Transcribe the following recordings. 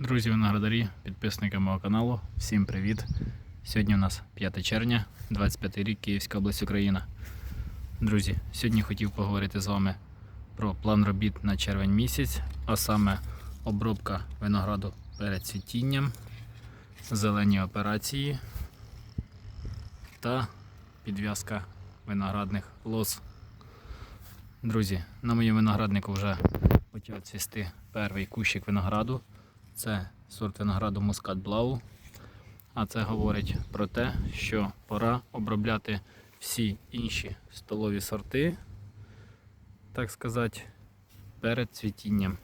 Друзі виноградарі, підписники мого каналу, всім привіт! Сьогодні у нас 5 червня, 25 рік, Київська область Україна. Друзі, сьогодні хотів поговорити з вами про план робіт на червень місяць, а саме обробка винограду перед цвітінням, зелені операції та підв'язка виноградних лоз. Друзі, на моєму винограднику вже почав цвісти перший кущик винограду. Це сорт винограду Мускат Блау. А це говорить про те, що пора обробляти всі інші столові сорти, так сказати, перед цвітінням.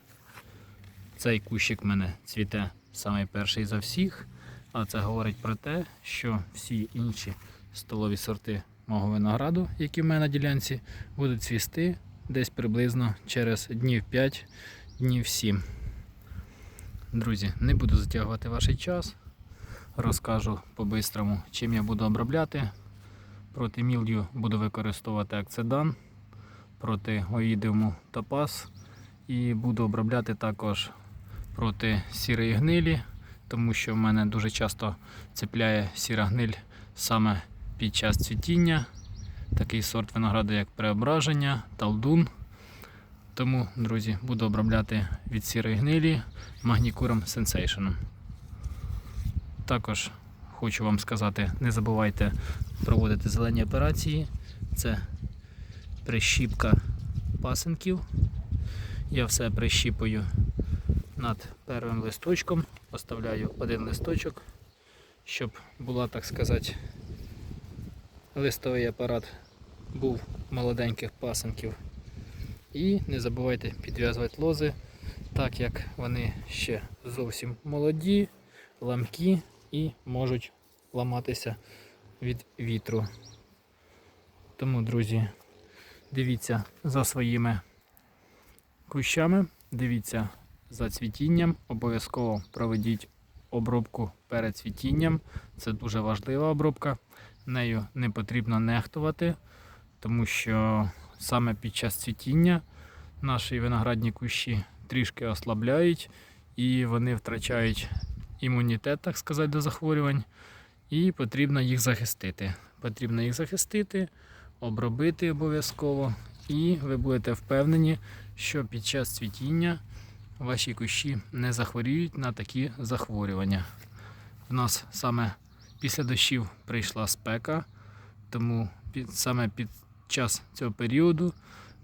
Цей кущик в мене цвіте самий перший за всіх, а це говорить про те, що всі інші столові сорти мого винограду, які в мене на ділянці, будуть цвісти десь приблизно через днів 5, днів 7. Друзі, не буду затягувати ваш час. Розкажу по-бистрому, чим я буду обробляти. Проти мілдю буду використовувати акцедан, проти оїдіуму топаз. І буду обробляти також проти сірої гнилі, тому що в мене дуже часто цепляє сіра гниль саме під час цвітіння. Такий сорт винограду, як преображення, талдун. Тому, друзі, буду обробляти від сірої гнилі магнікуром Sensation. Також хочу вам сказати, не забувайте проводити зелені операції. Це прищіпка пасенків. Я все прищіпую над первим листочком, оставляю один листочок, щоб була, так сказати, листовий апарат був молоденьких пасенків. І не забувайте підв'язувати лози, так як вони ще зовсім молоді, ламкі і можуть ламатися від вітру. Тому, друзі, дивіться за своїми кущами, дивіться за цвітінням, обов'язково проведіть обробку перед цвітінням. Це дуже важлива обробка. Нею не потрібно нехтувати, тому що саме під час цвітіння наші виноградні кущі трішки ослабляють і вони втрачають імунітет, так сказати, до захворювань. І потрібно їх захистити. Потрібно їх захистити, обробити обов'язково, і ви будете впевнені, що під час цвітіння ваші кущі не захворіють на такі захворювання. В нас саме після дощів прийшла спека, тому під, саме під час цього періоду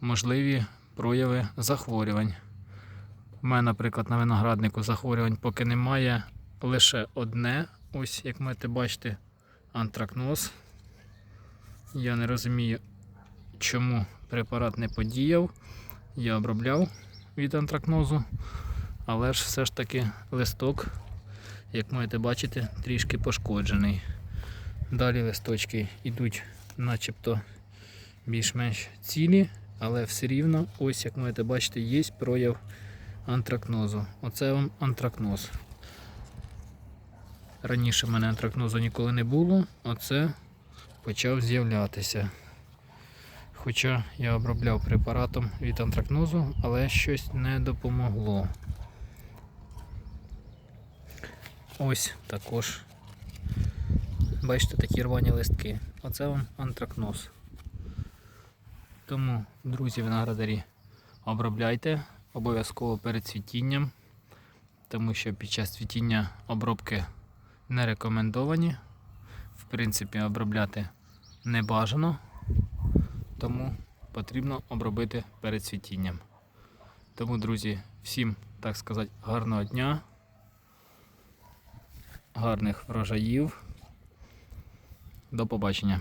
можливі прояви захворювань. У мене, наприклад, на винограднику захворювань поки немає лише одне. Ось, як можете бачити, антракноз. Я не розумію, чому препарат не подіяв. Я обробляв від антракнозу, але ж все ж таки листок, як можете бачити, трішки пошкоджений. Далі листочки йдуть начебто більш-менш цілі, але все рівно, ось як можете бачити, є прояв антракнозу. Оце вам антракноз. Раніше в мене антракнозу ніколи не було, оце почав з'являтися. Хоча я обробляв препаратом від антракнозу, але щось не допомогло. Ось також. Бачите, такі рвані листки. Оце вам антракноз. Тому, друзі виноградарі, обробляйте обов'язково перед цвітінням, тому що під час цвітіння обробки не рекомендовані. В принципі, обробляти не бажано, тому потрібно обробити перед цвітінням. Тому, друзі, всім, так сказати, гарного дня, гарних врожаїв. До побачення.